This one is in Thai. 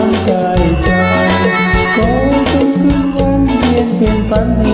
น้ำใจใจก็ต้องขึ้นวันเวียนเปลี่ยนฝันให้